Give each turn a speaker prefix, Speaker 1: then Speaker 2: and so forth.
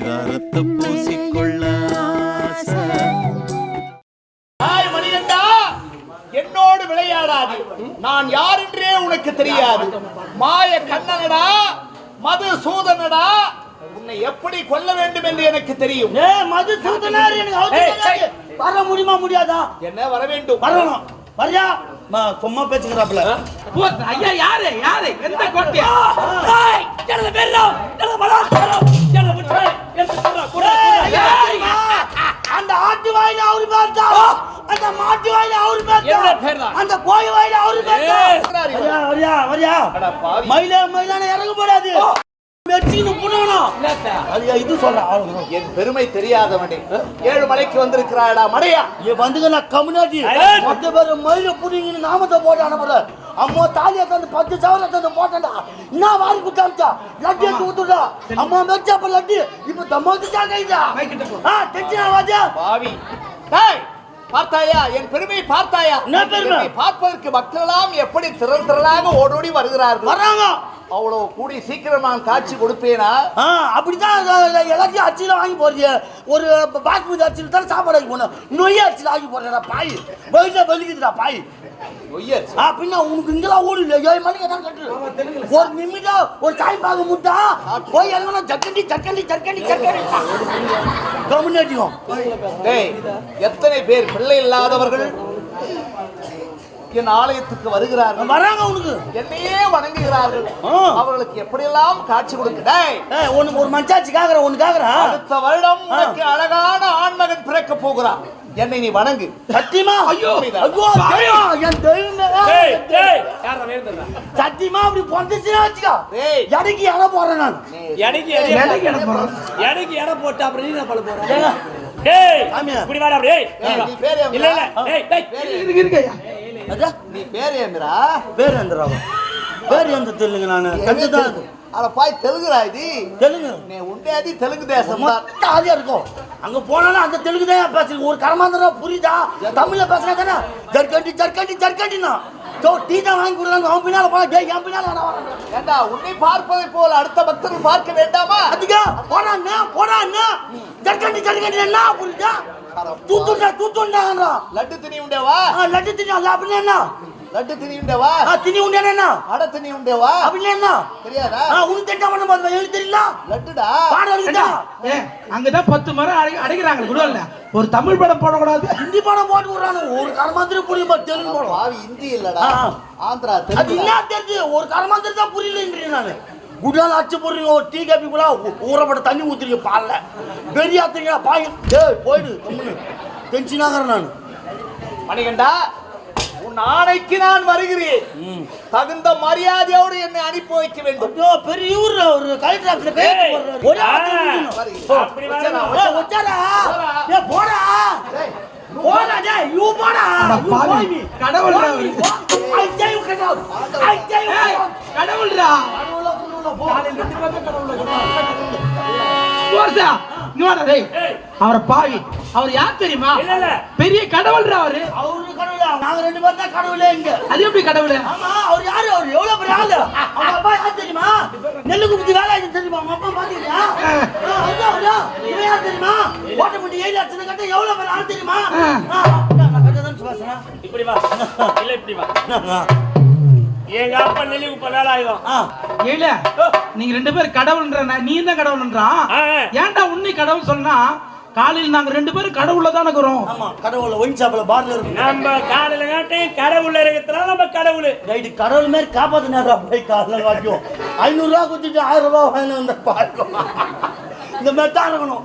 Speaker 1: பரிதாரத்தை பூசிக்கொள்ள
Speaker 2: மணிகண்டா என்னோடு விளையாடாது. நான் யார் என்றே உனக்கு தெரியாது. மாய கண்ணனடா மது சூதனடா உன்னை எப்படி கொல்ல வேண்டும் என்று எனக்கு தெரியும்.
Speaker 3: ஏ மது சூத்தனார் எனக்கு. வர முடியுமா முடியாதா?
Speaker 2: என்ன வர வேண்டும்?
Speaker 3: வரணும். வரியா? ம, சும்மா பேசுங்கிறாப்புல
Speaker 4: ஐயா யாரு? யாரு? எந்த கோட்டை
Speaker 3: அந்த ஆட்டு வாயில அவரு பார்த்தா அந்த மாட்டு வாயில அவரு பார்த்தா? அந்த கோழி வாயில அவரு பார்த்தா வரியா வரியா. மயில மயிலான இறங்க போடாது இது ஆளுங்க
Speaker 2: என் பெருமை தெரியாதவனே ஏழு மலைக்கு வந்திருக்கிறாடா மடையா?
Speaker 3: ஏ வந்துங்க நான் கம்யூனிட்டி. பத்து பேர் மயில புடிங்கன்னு நாமத்தை போட்டு அனுப்புற அம்மா தாலியை தந்து பத்து சவரம் தந்து போட்டா என்ன வாரி குட்டாமிச்சா லட்டு எடுத்து ஊத்துடா அம்மா மெச்சா அப்ப லட்டு. இப்ப ஆ டென்ஷன் ஆகாதா
Speaker 2: பாவி. டேய் பார்த்தாயா? என் பெருமை பார்த்தாயா?
Speaker 3: என்ன பெருமை?
Speaker 2: பார்ப்பதற்கு மக்களெல்லாம் எப்படி திரள் திரளாக ஓடோடி வருகிறார்கள்?
Speaker 3: வராங்க
Speaker 2: அவ்வளவு கூடி சீக்கிரம் நான் காட்சி கொடுப்பேனா?
Speaker 3: அப்படிதான் எல்லாத்தையும் அரிசியில வாங்கி போறது ஒரு பாஸ்மதி அரிசியில் தான் சாப்பாடு ஆக்கி போடணும். நொய்ய அரிசியில் ஆக்கி போடுறா பாய். வயிற்றுல வலிக்குதுடா பாய். ஆ பின்ன உனக்கு இங்கெல்லாம் ஓடு இல்லை ஏழு மணிக்கு தான் கட்டு. ஒரு நிமிடம் ஒரு சாய் பாக முட்டா? போய் இறங்கணும் ஜக்கண்டி ஜக்கண்டி ஜக்கண்டி ஜக்கண்டி. கம்யூனிட்டியும்
Speaker 2: டேய் எத்தனை பேர் பிள்ளை இல்லாதவர்கள்? என் ஆலயத்துக்கு வருகிறார்கள்.
Speaker 3: வராங்க உனக்கு.
Speaker 2: என்னையே வணங்குகிறார்கள். அவர்களுக்கு எப்படியெல்லாம் காட்சி கொடுக்க டேய்.
Speaker 3: ஏ ஒன்னு ஒரு மஞ்சாச்சி காக்குற ஒன்னு காக்குறா.
Speaker 2: அடுத்த வருடம் உனக்கு அழகான ஆண்மகன் பிறக்க போகிறான். என்னை நீ வணங்கு.
Speaker 3: சத்தியமா?
Speaker 2: ஐயோ.
Speaker 3: ஐயோ என் சத்தியமா அப்படி பொந்துச்சுன்னா வச்சுக்கோ.
Speaker 2: டேய்
Speaker 3: எனக்கு இடம் போறேன் நான்.
Speaker 4: எனக்கு எனக்கு இடம் போறோம் எனக்கு இடம் போட்டு அப்புறம் நீ என்ன பண்ண போற?
Speaker 3: ஏங்க,
Speaker 4: டேய்
Speaker 3: சாமியா.
Speaker 4: இப்படி வாடா அப்படியே
Speaker 2: ஏய், நீ பேர் ஏன்
Speaker 4: இல்ல இல்ல. டேய் டேய்.
Speaker 2: பேர் ஏன்?
Speaker 4: இருக்கு இருக்கு
Speaker 3: அதான்
Speaker 2: நீ பேர் ஏமிரா
Speaker 3: பேர் எந்திராவா பேர் எந்த தெலுங்கு நான் அது.
Speaker 2: பாய் தெலுங்குடா இது.
Speaker 3: தெலுங்கு.
Speaker 2: நீ உண்டேதி தெலுங்கு தேசம் தான்.
Speaker 3: மொத்த ஆதியா இருக்கும். அங்க போனாலும் அந்த தெலுங்கு தான் பேசுறீங்க. ஒரு கரமாந்திரம் புரியுதா? தமிழ்ல பேசுனா தானே? ஜர்கண்டி ஜர்கண்டி ஜர்கண்டினா சோ டீ தான் வாங்கி கொடுறாங்க அவன் பின்னால போனா டேய் என் பின்னால
Speaker 2: ஏண்டா உன்னை பார்ப்பதை போல் அடுத்த பக்தர்கள் பார்க்க வேண்டாமா?
Speaker 3: அதுக்கா போடா அண்ணா போடா அண்ணா ஜர்கண்டி ஜர்கண்டி என்ன புரியுதா? தூத்துண்டா தூத்துண்டாங்கன்றா
Speaker 2: லட்டு திணி உண்டேவா
Speaker 3: லட்டு தினி அல்ல அப்படின்னு என்ன?
Speaker 2: லட்டு திணி உண்டேவா?
Speaker 3: ஆ தினி உண்டே என்ன?
Speaker 2: அட திணி உண்டேவா?
Speaker 3: அப்படின்னு என்ன?
Speaker 2: தெரியாதா?
Speaker 3: ஆ உன் திட்டம் பண்ண மாதிரி எழுதி தெரியல
Speaker 2: லட்டுடா?
Speaker 4: அங்கதான் பத்து மரம் அடை அடைக்கிறாங்க குடோல்ல. ஒரு தமிழ் படம் போடக்கூடாது.
Speaker 3: ஹிந்தி படம் போட்டு விடுறானு ஒரு கரமாந்திரம் புரியுமா? தெலுங்கு படம்.
Speaker 2: பாவி இந்தி இல்லடா. ஆந்திரா
Speaker 3: அது என்ன தெரிஞ்சு? ஒரு கரமாந்திரம் தான் புரியலன்றீங்க நானு. குடால் அச்சு போடுறீங்க ஒரு டீ காபி கூட ஊறப்பட்ட தண்ணி ஊத்துறீங்க பால்ல. பெரிய ஆத்துறீங்க பாய். டேய் போயிடு கம்முனு. டென்ஷன் ஆகிறேன் நான்.
Speaker 2: மணிகண்டா உன் ஆணைக்கு நான் வருகிறேன். தகுந்த மரியாதையோடு என்னை அனுப்பி வைக்க வேண்டும்.
Speaker 3: ஐயோ பெரிய ஊர் ஒரு கலெக்டர் ஆஃபீஸ்ல கையெழுத்து போடுறாரு. போடா.
Speaker 2: டேய்
Speaker 3: யூ.
Speaker 4: கடவுள் அவரு. கடவுள்டா
Speaker 3: கடவுளா, கடவுளா, போ.
Speaker 4: காலையில வாடா டேய். பாவி. அவர் யார் தெரியுமா?
Speaker 5: இல்ல, இல்ல.
Speaker 4: பெரிய
Speaker 3: கடவுளா. நாங்க ரெண்டு பேரும் தான் கடவுளே இங்க.
Speaker 4: அது எப்படி கடவுள்?
Speaker 3: ஆமா அவர் யாரு? அவர் எவ்வளவு பெரிய ஆளு? அவங்க அப்பா யார் தெரியுமா? நெல்லு குத்தி வேலை ஆயுது தெரியுமா? அவங்க அப்பா பாத்தீங்களா? அவர்தான் அவரா இவன் யார் தெரியுமா? ஓட்டப்பட்டி ஏழு லட்சம் கட்ட எவ்வளவு பெரிய ஆள் தெரியுமா? ஆ, நான் கட்டதான் சுவாசனா
Speaker 5: இப்படி வா. இல்ல இப்படி வா. எங்க அப்பா நெல்லி குப்ப வேலை ஆயுதம்
Speaker 3: ஆ.
Speaker 4: இல்ல நீங்க ரெண்டு பேரும் கடவுள்ன்ற நீ தான் கடவுள்ன்றான். ஏன்டா உன்னை கடவுள் சொன்னா காலையில் நாங்க ரெண்டு பேரும் கடவுள்ல தானே இருக்கிறோம்.
Speaker 3: ஆமா கடவுள ஒயின் ஷாப்ல பார்ல இருக்கு
Speaker 5: நம்ம காலையில காட்டையும் கடவுள் இருக்கிறதுனால நம்ம கடவுள்.
Speaker 3: ரைட்டு கடவுள் மாதிரி காப்பாத்தினாரா? போய் காலைல காட்டியும் ஐநூறு ரூபா குத்திட்டு ஆயிரம் ரூபாய் வாங்கிட்டு வந்த பாருக்கும் இந்த மாதிரி தான் இருக்கணும்.